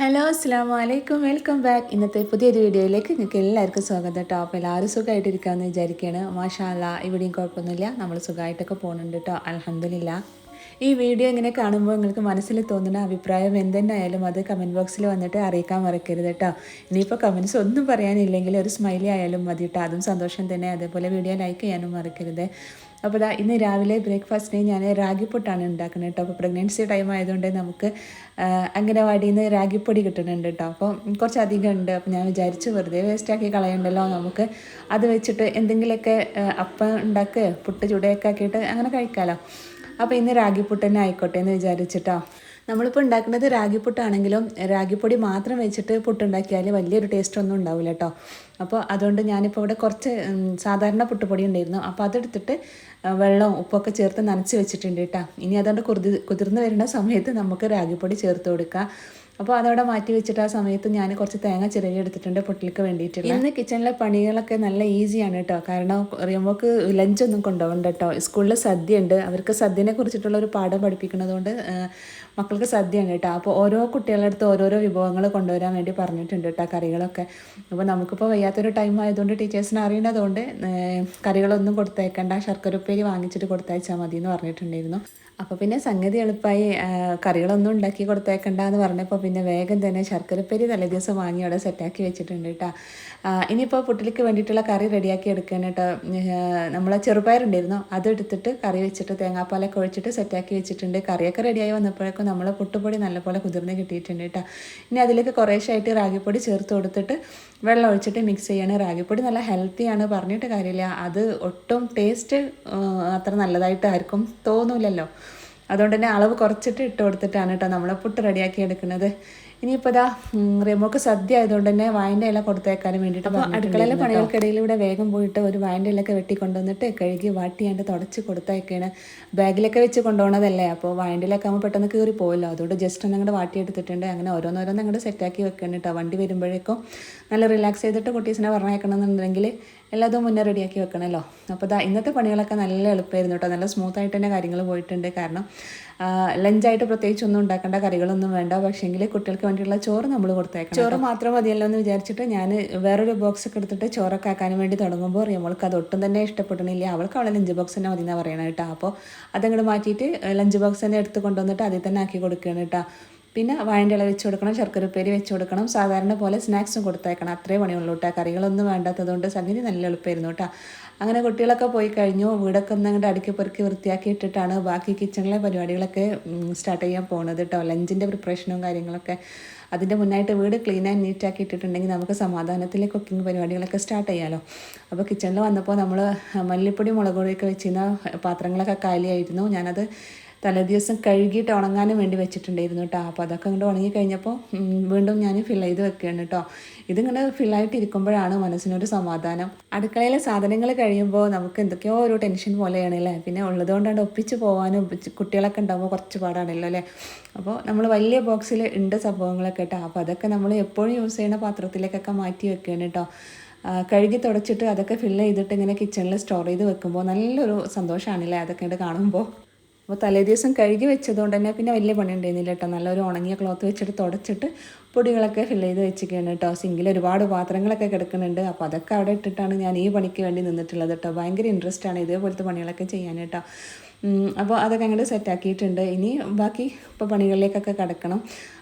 Hello അസ്സാം വലൈക്കും welcome back ഇന്നത്തെ പുതിയൊരു വീഡിയോയിലേക്ക് നിങ്ങൾക്ക് എല്ലാവർക്കും സ്വാഗതം കേട്ടോ. അപ്പോൾ എല്ലാവരും സുഖമായിട്ടിരിക്കാമെന്ന് വിചാരിക്കുകയാണ് മാഷാല്ല ഇവിടെയും കുഴപ്പമൊന്നുമില്ല. നമ്മൾ സുഖമായിട്ടൊക്കെ പോകുന്നുണ്ട് കേട്ടോ. അലഹമില്ല ഈ വീഡിയോ ഇങ്ങനെ കാണുമ്പോൾ നിങ്ങൾക്ക് മനസ്സിൽ തോന്നുന്ന അഭിപ്രായം എന്തെന്നായാലും അത് കമന്റ് ബോക്സിൽ വന്നിട്ട് അറിയിക്കാൻ മറക്കരുത് കേട്ടോ. ഇനിയിപ്പോൾ കമന്റ്സ് ഒന്നും പറയാനില്ലെങ്കിൽ ഒരു സ്മൈലി ആയാലും മതി കേട്ടോ. അതും സന്തോഷം തന്നെ. അതേപോലെ വീഡിയോ ലൈക്ക് ചെയ്യാനും മറക്കരുത്. അപ്പോൾ ദാ ഇന്ന് രാവിലെ ബ്രേക്ക്ഫാസ്റ്റിന് ഞാൻ റാഗിപ്പൊട്ടാണ് ഉണ്ടാക്കുന്നത് കേട്ടോ. അപ്പോൾ പ്രഗ്നൻസി ടൈം ആയതുകൊണ്ട് നമുക്ക് അംഗനവാടിയിൽ നിന്ന് റാഗിപ്പൊടി കിട്ടുന്നുണ്ട് കേട്ടോ. അപ്പോൾ കുറച്ചധികം ഉണ്ട്. അപ്പോൾ ഞാൻ വിചാരിച്ചു വെറുതെ വേസ്റ്റാക്കി കളയണ്ടല്ലോ. നമുക്ക് അത് വെച്ചിട്ട് എന്തെങ്കിലുമൊക്കെ അപ്പം ഉണ്ടാക്കുക പുട്ട് ചുടയൊക്കെ ആക്കിയിട്ട് അങ്ങനെ കഴിക്കാമല്ലോ അപ്പോൾ ഇന്ന് റാഗിപ്പുട്ട് തന്നെ ആയിക്കോട്ടെ എന്ന് വിചാരിച്ചിട്ടോ. നമ്മളിപ്പോൾ ഉണ്ടാക്കുന്നത് റാഗിപ്പുട്ടാണെങ്കിലും റാഗിപ്പൊടി മാത്രം വെച്ചിട്ട് പുട്ടുണ്ടാക്കിയാൽ വലിയൊരു ടേസ്റ്റ് ഒന്നും ഉണ്ടാവില്ല കേട്ടോ അപ്പോൾ അതുകൊണ്ട് ഞാനിപ്പോൾ ഇവിടെ കുറച്ച് സാധാരണ പുട്ടുപൊടി ഉണ്ടായിരുന്നു. അപ്പോൾ അതെടുത്തിട്ട് വെള്ളവും ഉപ്പൊക്കെ ചേർത്ത് നനച്ച് വെച്ചിട്ടുണ്ട് കേട്ടോ ഇനി അതുകൊണ്ട് കുതിർ കുതിർന്ന് വരുന്ന സമയത്ത് നമുക്ക് റാഗിപ്പൊടി ചേർത്ത് കൊടുക്കാം. അപ്പോൾ അതവിടെ മാറ്റി വെച്ചിട്ട് ആ സമയത്ത് ഞാൻ കുറച്ച് തേങ്ങ ചിരകി എടുത്തിട്ടുണ്ട് പൊട്ടിലേക്ക് വേണ്ടിയിട്ടുള്ള. ഇന്ന് കിച്ചണിലെ പണികളൊക്കെ നല്ല ഈസിയാണ് കേട്ടോ കാരണം റിയമോക്ക് ലഞ്ചൊന്നും കൊണ്ടുപോകണ്ട കേട്ടോ സ്കൂളിൽ സദ്യ ഉണ്ട് അവർക്ക് സദ്യനെ കുറിച്ചിട്ടുള്ള ഒരു പാഠം പഠിപ്പിക്കുന്നതുകൊണ്ട് മക്കൾക്ക് സദ്യയാണ് കേട്ടോ അപ്പോൾ ഓരോ കുട്ടികളുടെ അടുത്ത് ഓരോരോ വിഭവങ്ങൾ കൊണ്ടുവരാൻ വേണ്ടി പറഞ്ഞിട്ടുണ്ട് കേട്ടോ കറികളൊക്കെ. അപ്പോൾ നമുക്കിപ്പോൾ വയ്യാത്തൊരു ടൈം ആയതുകൊണ്ട് ടീച്ചേഴ്സിന് അറിയേണ്ടതുകൊണ്ട് കറികളൊന്നും കൊടുത്തേക്കണ്ട. ശർക്കര ഉപ്പേരി വാങ്ങിച്ചിട്ട് കൊടുത്തയച്ചാൽ മതി എന്ന് പറഞ്ഞിട്ടുണ്ടായിരുന്നു. അപ്പോൾ പിന്നെ സംഗതി എളുപ്പമായി കറികളൊന്നും ഉണ്ടാക്കി കൊടുത്തേക്കണ്ട എന്ന് പറഞ്ഞപ്പോൾ പിന്നെ വേഗം തന്നെ ശർക്കരപ്പേരി തലേദിവസം വാങ്ങി അവിടെ സെറ്റാക്കി വെച്ചിട്ടുണ്ട് കേട്ടോ ഇനിയിപ്പോൾ പുട്ടിലേക്ക് വേണ്ടിയിട്ടുള്ള കറി റെഡിയാക്കി എടുക്കണം കേട്ടോ നമ്മളെ ചെറുപയറുണ്ടായിരുന്നു. അതെടുത്തിട്ട് കറി വെച്ചിട്ട് തേങ്ങാപ്പാലൊക്കെ ഒഴിച്ചിട്ട് സെറ്റാക്കി വെച്ചിട്ടുണ്ട്. കറിയൊക്കെ റെഡിയായി വന്നപ്പോഴേക്കും നമ്മൾ പുട്ടുപൊടി നല്ലപോലെ കുതിർന്ന് കിട്ടിയിട്ടുണ്ട് കേട്ടോ ഇനി അതിലേക്ക് കുറേശ്ശായിട്ട് റാഗിപ്പൊടി ചേർത്ത് കൊടുത്തിട്ട് വെള്ളം ഒഴിച്ചിട്ട് മിക്സ് ചെയ്യണം. റാഗിപ്പൊടി നല്ല ഹെൽത്തിയാണ് പറഞ്ഞിട്ട് കാര്യമില്ല. അത് ഒട്ടും ടേസ്റ്റ് അത്ര നല്ലതായിട്ട് ആർക്കും തോന്നൂലല്ലോ. അതുകൊണ്ട് തന്നെ അളവ് കുറച്ചിട്ട് ഇട്ട് കൊടുത്തിട്ടാണ് കേട്ടോ നമ്മളെ പുട്ട് റെഡിയാക്കി എടുക്കുന്നത്. ഇനിയിപ്പോൾ ഇതാ റിമോക്ക് സദ്യ ആയതുകൊണ്ട് തന്നെ വായന്റെ ഇല കൊടുത്തേക്കാനും വേണ്ടിയിട്ട് അപ്പോൾ അടുക്കളയിലെ പണികൾക്കിടയിൽ ഇവിടെ വേഗം പോയിട്ട് ഒരു വായന്റെ ഇലൊക്കെ വെട്ടി കൊണ്ടുവന്നിട്ട് കഴുകി വാട്ടിയാണ്ട് തുടച്ച് കൊടുത്തേക്കാണ്. ബാഗിലൊക്കെ വെച്ച് കൊണ്ടുപോകണതല്ലേ അപ്പോൾ വായന്റെ ഇലൊക്കെ ആകുമ്പോൾ പെട്ടെന്ന് കീറി പോകുമല്ലോ അതുകൊണ്ട് ജസ്റ്റ് ഒന്ന് അങ്ങോട്ട് വാട്ടിയെടുത്തിട്ടുണ്ട് അങ്ങനെ ഓരോന്നോരോന്ന് അങ്ങോട്ട് സെറ്റാക്കി വെക്കണം കേട്ടോ. വണ്ടി വരുമ്പോഴേക്കും നല്ല റിലാക്സ് ചെയ്തിട്ട് കുട്ടീസിനെ പറഞ്ഞേക്കണമെന്നുണ്ടെങ്കിൽ എല്ലാതും മുന്നേ റെഡിയാക്കി വെക്കണമല്ലോ അപ്പോൾ ഇതാ ഇന്നത്തെ പണികളൊക്കെ നല്ല എളുപ്പമായിരുന്നു കേട്ടോ. നല്ല സ്മൂത്ത് ആയിട്ട് തന്നെ കാര്യങ്ങൾ പോയിട്ടുണ്ട്. കാരണം ലഞ്ചായിട്ട് പ്രത്യേകിച്ച് ഒന്നും ഉണ്ടാക്കേണ്ട കറികളൊന്നും വേണ്ട. പക്ഷേങ്കിൽ കുട്ടികൾക്ക് വേണ്ടിയുള്ള ചോറ് നമ്മൾ കൊടുത്തേക്കാം ചോറ് മാത്രം മതിയല്ലോ എന്ന് വിചാരിച്ചിട്ട് ഞാൻ വേറൊരു ബോക്സ് ഒക്കെ എടുത്തിട്ട് ചോറൊക്കെ ആക്കാൻ വേണ്ടി തുടങ്ങുമ്പോൾ നമ്മൾക്ക് അത് ഒട്ടും തന്നെ ഇഷ്ടപ്പെടണില്ല അവൾക്ക് അവളെ ലഞ്ച് ബോക്സ് തന്നെ മതി എന്നാണ് പറയണത് കേട്ടോ. അപ്പോൾ അതങ്ങോട്ട് മാറ്റിയിട്ട് ലഞ്ച് ബോക്സ് തന്നെ എടുത്ത് കൊണ്ടുവന്നിട്ട് അതിൽ തന്നെ ആക്കി കൊടുക്കുകയാണ് കേട്ടോ. പിന്നെ വാഴന്റെ ഇല വെച്ച് കൊടുക്കണം ശർക്കര ഉപ്പേരി വെച്ച് കൊടുക്കണം സാധാരണ പോലെ സ്നാക്സും കൊടുത്തേക്കണം. അത്രേ പണിയുള്ളൂ കേട്ടോ കറികളൊന്നും വേണ്ടാത്തതുകൊണ്ട് സംഗതി നല്ല എളുപ്പമായിരുന്നു കേട്ടോ അങ്ങനെ കുട്ടികളൊക്കെ പോയി കഴിഞ്ഞു. വീടൊക്കെ ഒന്ന് അങ്ങോട്ട് അടുക്കി പെറുക്കി വൃത്തിയാക്കി ഇട്ടിട്ടാണ് ബാക്കി കിച്ചണിലെ പരിപാടികളൊക്കെ സ്റ്റാർട്ട് ചെയ്യാൻ പോകുന്നത് കേട്ടോ ലഞ്ചിന്റെ പ്രിപ്പറേഷനും കാര്യങ്ങളൊക്കെ അതിന്റെ മുന്നായിട്ട് വീട് ക്ലീൻ ആൻഡ് നീറ്റ് ആക്കി ഇട്ടിട്ടുണ്ടെങ്കിൽ നമുക്ക് സമാധാനത്തിൽ കുക്കിംഗ് പരിപാടികളൊക്കെ സ്റ്റാർട്ട് ചെയ്യാമല്ലോ അപ്പോൾ കിച്ചണിൽ വന്നപ്പോൾ നമ്മൾ മല്ലിപ്പൊടി മുളക് പൊടിയൊക്കെ വെച്ചിരുന്ന പാത്രങ്ങളൊക്കെ കാലിയായിരുന്നു. ഞാനത് തലേദിവസം കഴുകിയിട്ട് ഉണങ്ങാനും വേണ്ടി വെച്ചിട്ടുണ്ടായിരുന്നു കേട്ടോ അപ്പോൾ അതൊക്കെ ഇങ്ങോട്ട് ഉണങ്ങി കഴിഞ്ഞപ്പോൾ വീണ്ടും ഞാൻ ഫിൽ ചെയ്ത് വെക്കുകയാണ് കേട്ടോ ഇതിങ്ങനെ ഫില്ലായിട്ടിരിക്കുമ്പോഴാണ് മനസ്സിനൊരു സമാധാനം. അടുക്കളയിലെ സാധനങ്ങൾ കഴിയുമ്പോൾ നമുക്ക് എന്തൊക്കെയോ ഒരു ടെൻഷൻ പോലെയാണ് അല്ലേ പിന്നെ ഉള്ളതുകൊണ്ടാണ് ഒപ്പിച്ച് പോകാനും കുട്ടികളൊക്കെ ഉണ്ടാകുമ്പോൾ കുറച്ച് പാടാണല്ലോ അല്ലേ അപ്പോൾ നമ്മൾ വലിയ ബോക്സിൽ ഉണ്ട് സംഭവങ്ങളൊക്കെ കേട്ടോ അപ്പോൾ അതൊക്കെ നമ്മൾ എപ്പോഴും യൂസ് ചെയ്യുന്ന പാത്രത്തിലേക്കൊക്കെ മാറ്റി വെക്കുകയാണ് കേട്ടോ കഴുകി തുടച്ചിട്ട് അതൊക്കെ ഫില്ല് ചെയ്തിട്ട് ഇങ്ങനെ കിച്ചണിൽ സ്റ്റോർ ചെയ്ത് വെക്കുമ്പോൾ നല്ലൊരു സന്തോഷമാണല്ലേ അതൊക്കെ കാണുമ്പോൾ അപ്പോൾ തലേ ദിവസം കഴുകി വെച്ചതുകൊണ്ട് തന്നെ പിന്നെ വലിയ പണി ഉണ്ടായിരുന്നില്ല കേട്ടോ. നല്ലൊരു ഉണങ്ങിയ ക്ലോത്ത് വെച്ചിട്ട് തുടച്ചിട്ട് പൊടികളൊക്കെ ഫില്ല് ചെയ്ത് വെച്ചിരിക്കുകയാണ് കേട്ടോ. സിങ്കിൽ ഒരുപാട് പാത്രങ്ങളൊക്കെ കിടക്കുന്നുണ്ട്. അപ്പോൾ അതൊക്കെ അവിടെ ഇട്ടിട്ടാണ് ഞാൻ ഈ പണിക്ക് വേണ്ടി നിന്നിട്ടുള്ളത് കേട്ടോ. ഭയങ്കര ഇൻട്രസ്റ്റ് ആണ് ഇതേപോലത്തെ പണികളൊക്കെ ചെയ്യാൻ കേട്ടോ. അപ്പോൾ അതൊക്കെ അങ്ങോട്ട് സെറ്റാക്കിയിട്ടുണ്ട് ഇനി ബാക്കി ഇപ്പോൾ പണികളിലേക്കൊക്കെ കിടക്കണം.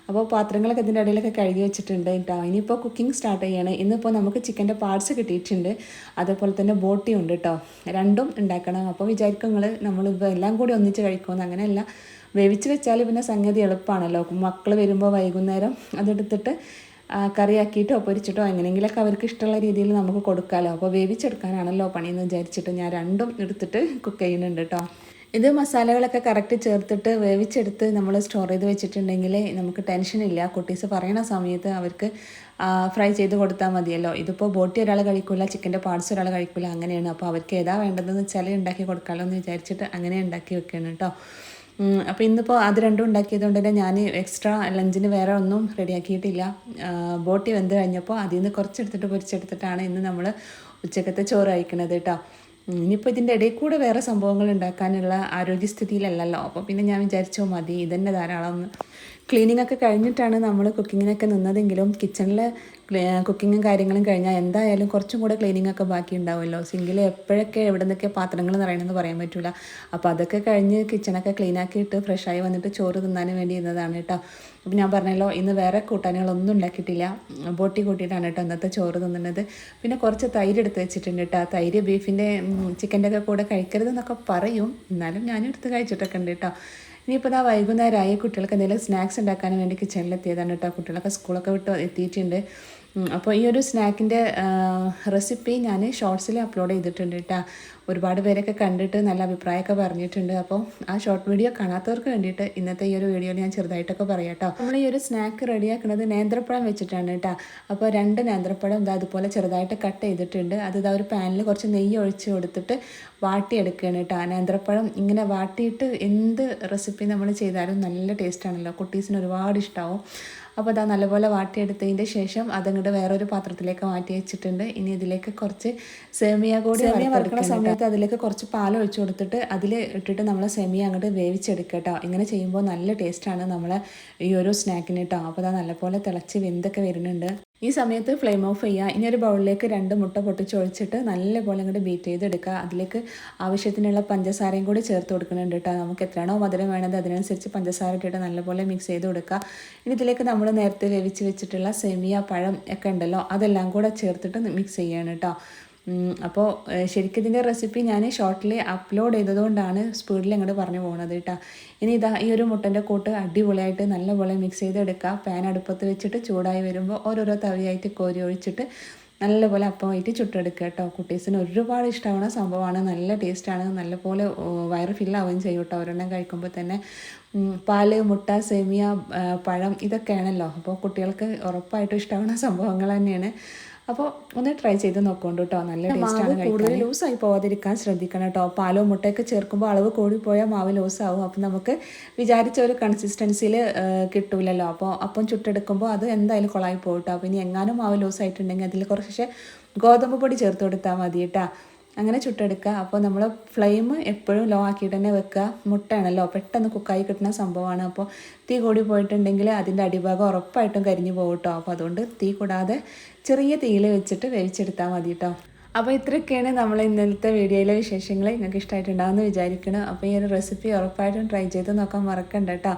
അപ്പോൾ പാത്രങ്ങളൊക്കെ ഇതിന്റെ ഇടയിലൊക്കെ കഴുകി വെച്ചിട്ടുണ്ട് കേട്ടോ ഇനിയിപ്പോൾ കുക്കിംഗ് സ്റ്റാർട്ട് ചെയ്യണം. ഇന്നിപ്പോൾ നമുക്ക് ചിക്കന്റെ പാർട്സ് കിട്ടിയിട്ടുണ്ട്. അതേപോലെ തന്നെ ബോട്ടി ഉണ്ട് കേട്ടോ രണ്ടും ഉണ്ടാക്കണം. അപ്പോൾ വിചാരിക്കും നിങ്ങൾ നമ്മളിപ്പോൾ എല്ലാം കൂടി ഒന്നിച്ച് കഴിക്കുമെന്ന് അങ്ങനെയല്ല. വേവിച്ച് വെച്ചാൽ പിന്നെ സംഗതി എളുപ്പമാണല്ലോ മക്കൾ വരുമ്പോൾ വൈകുന്നേരം അതെടുത്തിട്ട് കറിയാക്കിയിട്ടോ പൊരിച്ചിട്ടോ എങ്ങനെയെങ്കിലൊക്കെ അവർക്ക് ഇഷ്ടമുള്ള രീതിയിൽ നമുക്ക് കൊടുക്കാമല്ലോ അപ്പോൾ വേവിച്ചെടുക്കാനാണല്ലോ പണിയെന്ന് വിചാരിച്ചിട്ട് ഞാൻ രണ്ടും എടുത്തിട്ട് കുക്ക് ചെയ്യുന്നുണ്ട് കേട്ടോ ഇത് മസാലകളൊക്കെ കറക്റ്റ് ചേർത്തിട്ട് വേവിച്ചെടുത്ത് നമ്മൾ സ്റ്റോർ ചെയ്ത് വെച്ചിട്ടുണ്ടെങ്കിൽ നമുക്ക് ടെൻഷൻ ഇല്ല. കുട്ടീസ് പറയണ സമയത്ത് അവർക്ക് ഫ്രൈ ചെയ്ത് കൊടുത്താൽ മതിയല്ലോ. ഇതിപ്പോൾ ബോട്ടി ഒരാൾ കഴിക്കില്ല ചിക്കന്റെ പാർട്സ് ഒരാൾ കഴിക്കില്ല അങ്ങനെയാണ്. അപ്പോൾ അവർക്ക് ഏതാ വേണ്ടതെന്ന് വെച്ചാൽ ഉണ്ടാക്കി കൊടുക്കാമല്ലോ എന്ന് വിചാരിച്ചിട്ട് അങ്ങനെ ഉണ്ടാക്കി വെക്കണം കേട്ടോ അപ്പോൾ ഇന്നിപ്പോൾ അത് രണ്ടും ഉണ്ടാക്കിയതുകൊണ്ട് തന്നെ ഞാൻ എക്സ്ട്രാ ലഞ്ചിന് വേറെ ഒന്നും റെഡിയാക്കിയിട്ടില്ല ബോട്ടി വെന്ത് കഴിഞ്ഞപ്പോൾ അതിൽ നിന്ന് കുറച്ചെടുത്തിട്ട് പൊരിച്ചെടുത്തിട്ടാണ് ഇന്ന് നമ്മൾ ഉച്ചക്കത്തെ ചോറ് കഴിക്കണത് കേട്ടോ ഇനിയിപ്പോൾ ഇതിന്റെ ഇടയിൽ കൂടെ വേറെ സംഭവങ്ങൾ ഉണ്ടാക്കാനുള്ള ആരോഗ്യസ്ഥിതിയിലല്ലല്ലോ. അപ്പോൾ പിന്നെ ഞാൻ വിചാരിച്ചോ മതി ഇതന്നെ ധാരാളം ക്ലീനിങ് ഒക്കെ കഴിഞ്ഞിട്ടാണ് നമ്മൾ കുക്കിങ്ങിനൊക്കെ നിന്നതെങ്കിലും കിച്ചണിൽ കുക്കിങ്ങും കാര്യങ്ങളും കഴിഞ്ഞാൽ എന്തായാലും കുറച്ചും കൂടെ ക്ലീനിങ് ഒക്കെ ബാക്കി ഉണ്ടാവുമല്ലോ. സിങ്കിൽ എപ്പോഴൊക്കെ എവിടെ നിന്നൊക്കെ പാത്രങ്ങൾ നിറയണമെന്ന് പറയാൻ പറ്റില്ല അപ്പോൾ അതൊക്കെ കഴിഞ്ഞ് കിച്ചണൊക്കെ ക്ലീൻ ആക്കിയിട്ട് ഫ്രഷായി വന്നിട്ട് ചോറ് തിന്നാനും വേണ്ടി ഇരുന്നതാണ് കേട്ടോ. അപ്പോൾ ഞാൻ പറഞ്ഞല്ലോ ഇന്ന് വേറെ കൂട്ടാനുകളൊന്നും ഉണ്ടാക്കിയിട്ടില്ല. ബോട്ടി കൂട്ടിയിട്ടാണ് കേട്ടോ ഇന്നത്തെ ചോറ് തിന്നുന്നത് പിന്നെ കുറച്ച് തൈര് എടുത്ത് വെച്ചിട്ടുണ്ട് കേട്ടോ. തൈര് ബീഫിന്റെ ചിക്കന്റെ ഒക്കെ കൂടെ കഴിക്കരുതെന്നൊക്കെ പറയും. എന്നാലും ഞാനും എടുത്ത് കഴിച്ചിട്ടൊക്കെ ഉണ്ട് കേട്ടോ. ഇനിയിപ്പോൾ ഇതാ വൈകുന്നേരമായി കുട്ടികൾക്ക് എന്തെങ്കിലും സ്നാക്സ് ഉണ്ടാക്കാൻ വേണ്ടി കിച്ചണിലെത്തിയതാണ് കേട്ടോ കുട്ടികളൊക്കെ സ്കൂളൊക്കെ വിട്ട് എത്തിയിട്ടുണ്ട്. അപ്പോൾ ഈ ഒരു സ്നാക്കിന്റെ റെസിപ്പി ഞാൻ ഷോർട്സിൽ അപ്ലോഡ് ചെയ്തിട്ടുണ്ട് കേട്ടോ ഒരുപാട് പേരൊക്കെ കണ്ടിട്ട് നല്ല അഭിപ്രായമൊക്കെ പറഞ്ഞിട്ടുണ്ട്. അപ്പോൾ ആ ഷോർട്ട് വീഡിയോ കാണാത്തവർക്ക് വേണ്ടിയിട്ട് ഇന്നത്തെ ഈ ഒരു വീഡിയോയിൽ ഞാൻ ചെറുതായിട്ടൊക്കെ പറയാം കേട്ടോ നമ്മൾ ഈ ഒരു സ്നാക്ക് റെഡിയാക്കുന്നത് നേന്ത്രപ്പഴം വെച്ചിട്ടാണ് കേട്ടോ അപ്പോൾ രണ്ട് നേന്ത്രപ്പഴം ഇതാ അതുപോലെ ചെറുതായിട്ട് കട്ട് ചെയ്തിട്ടുണ്ട്. അത് ഇതാ ഒരു പാനിൽ കുറച്ച് നെയ്യ് ഒഴിച്ച് കൊടുത്തിട്ട് വാട്ടിയെടുക്കുകയാണ് കേട്ടോ നേന്ത്രപ്പഴം ഇങ്ങനെ വാട്ടിയിട്ട് എന്ത് റെസിപ്പി നമ്മൾ ചെയ്താലും നല്ല ടേസ്റ്റാണല്ലോ കുട്ടീസിന് ഒരുപാട് ഇഷ്ടമാവും അപ്പോൾ അതാ നല്ലപോലെ വാട്ടിയെടുത്തതിന്റെ ശേഷം അതങ്ങോട്ട് വേറൊരു പാത്രത്തിലേക്ക് മാറ്റി വെച്ചിട്ടുണ്ട്. ഇനി ഇതിലേക്ക് കുറച്ച് സേമിയ കൂടി സേമിയ വറുക്കുന്ന സമയത്ത് അതിലേക്ക് കുറച്ച് പാൽ ഒഴിച്ചു കൊടുത്തിട്ട് അതിൽ ഇട്ടിട്ട് നമ്മൾ സേമിയ അങ്ങോട്ട് വേവിച്ചെടുക്കുക കേട്ടോ. ഇങ്ങനെ ചെയ്യുമ്പോൾ നല്ല ടേസ്റ്റാണ് നമ്മൾ ഈ ഒരു സ്നാക്കിന് കേട്ടോ. അപ്പോൾ അതാ നല്ലപോലെ തിളച്ച് വെന്തൊക്കെ വരുന്നുണ്ട്. ഈ സമയത്ത് ഫ്ലെയിം ഓഫ് ചെയ്യുക. ഇനി ഒരു ബൗളിലേക്ക് രണ്ട് മുട്ട പൊട്ടിച്ചൊഴിച്ചിട്ട് നല്ലപോലെ അങ്ങോട്ട് ബീറ്റ് ചെയ്തെടുക്കുക. അതിലേക്ക് ആവശ്യത്തിനുള്ള പഞ്ചസാരയും കൂടി ചേർത്ത് കൊടുക്കുന്നുണ്ട് കേട്ടോ നമുക്ക് എത്രയാണോ മധുരം വേണത് അതിനനുസരിച്ച് പഞ്ചസാര ഇട്ടിട്ട് നല്ലപോലെ മിക്സ് ചെയ്ത് കൊടുക്കുക. ഇനി ഇതിലേക്ക് നമ്മൾ നേരത്തെ വേവിച്ച് വെച്ചിട്ടുള്ള സെമിയ പഴം ഒക്കെ ഉണ്ടല്ലോ അതെല്ലാം കൂടെ ചേർത്തിട്ട് മിക്സ് ചെയ്യണം കേട്ടോ അപ്പോൾ ശരിക്കും ഇതിന്റെ റെസിപ്പി ഞാൻ ഷോർട്ടിൽ അപ്ലോഡ് ചെയ്തതുകൊണ്ടാണ് സ്പീഡിൽ അങ്ങോട്ട് പറഞ്ഞു പോകുന്നത് കേട്ടോ ഇനി ഇതാ ഈ ഒരു മുട്ടന്റെ കൂട്ട് അടിപൊളിയായിട്ട് നല്ലപോലെ മിക്സ് ചെയ്തെടുക്കുക. പാൻ അടുപ്പത്ത് വെച്ചിട്ട് ചൂടായി വരുമ്പോൾ ഓരോരോ തവിയായിട്ട് കോരി ഒഴിച്ചിട്ട് നല്ലപോലെ അപ്പമായിട്ട് ചുട്ടെടുക്കുക കേട്ടോ കുട്ടീസിന് ഒരുപാട് ഇഷ്ടമാവുന്ന സംഭവമാണ് നല്ല ടേസ്റ്റാണ് നല്ലപോലെ വയറ് ഫില്ലാവുകയും ചെയ്യും കേട്ടോ ഒരെണ്ണം കഴിക്കുമ്പോൾ തന്നെ. പാൽ മുട്ട സേമിയ പഴം ഇതൊക്കെയാണല്ലോ. അപ്പോൾ കുട്ടികൾക്ക് ഉറപ്പായിട്ടും ഇഷ്ടമാവുന്ന സംഭവങ്ങൾ തന്നെയാണ്. അപ്പോൾ ഒന്ന് ട്രൈ ചെയ്ത് നോക്കോണ്ട് കേട്ടോ നല്ല ടേസ്റ്റാണ് കൂടുതൽ ലൂസായി പോകാതിരിക്കാൻ ശ്രദ്ധിക്കണം കേട്ടോ പാലോ മുട്ടയൊക്കെ ചേർക്കുമ്പോൾ അളവ് കൂടിപ്പോയാൽ മാവ് ലൂസാവും അപ്പം നമുക്ക് വിചാരിച്ച ഒരു കൺസിസ്റ്റൻസിയിൽ കിട്ടൂലല്ലോ. അപ്പോൾ അപ്പം ചുട്ടെടുക്കുമ്പോൾ അത് എന്തായാലും കൊളായി പോകും കേട്ടോ അപ്പോൾ ഇനി എങ്ങാനും മാവ് ലൂസായിട്ടുണ്ടെങ്കിൽ അതിൽ കുറച്ച് ഗോതമ്പ് പൊടി ചേർത്ത് കൊടുത്താൽ മതി കേട്ടോ അങ്ങനെ ചുട്ടെടുക്കുക. അപ്പോൾ നമ്മൾ ഫ്ലെയിം എപ്പോഴും ലോ ആക്കിയിട്ട് തന്നെ വെക്കുക. മുട്ടയാണല്ലോ. പെട്ടെന്ന് കുക്കായി കിട്ടുന്ന സംഭവമാണ്. അപ്പോൾ തീ കൂടി പോയിട്ടുണ്ടെങ്കിൽ അതിന്റെ അടിഭാഗം ഉറപ്പായിട്ടും കരിഞ്ഞു പോകും കേട്ടോ. അപ്പോൾ അതുകൊണ്ട് തീ കൂടാതെ ചെറിയ തീയിൽ വെച്ചിട്ട് വേവിച്ചെടുത്താൽ മതി കേട്ടോ. അപ്പോൾ ഇത്രയൊക്കെയാണ് നമ്മൾ ഇന്നലത്തെ വീഡിയോയിലെ വിശേഷങ്ങൾ. നിങ്ങൾക്ക് ഇഷ്ടമായിട്ടുണ്ടാകുമെന്ന് വിചാരിക്കണം അപ്പോൾ ഈ ഒരു റെസിപ്പി ഉറപ്പായിട്ടും ട്രൈ ചെയ്ത് നോക്കാൻ മറക്കണ്ട കേട്ടോ.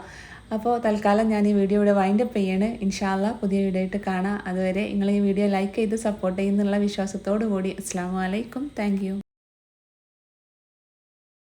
അപ്പോൾ തൽക്കാലം ഞാൻ ഈ വീഡിയോ ഇവിടെ വൈൻഡപ്പ് ചെയ്യാണ്. ഇൻഷാല്ല പുതിയ വീഡിയോ ആയിട്ട് കാണാം. അതുവരെ നിങ്ങൾ ഈ വീഡിയോ ലൈക്ക് ചെയ്ത് സപ്പോർട്ട് ചെയ്യുന്നുള്ള വിശ്വാസത്തോടു കൂടി അസ്സാം വലൈക്കും താങ്ക്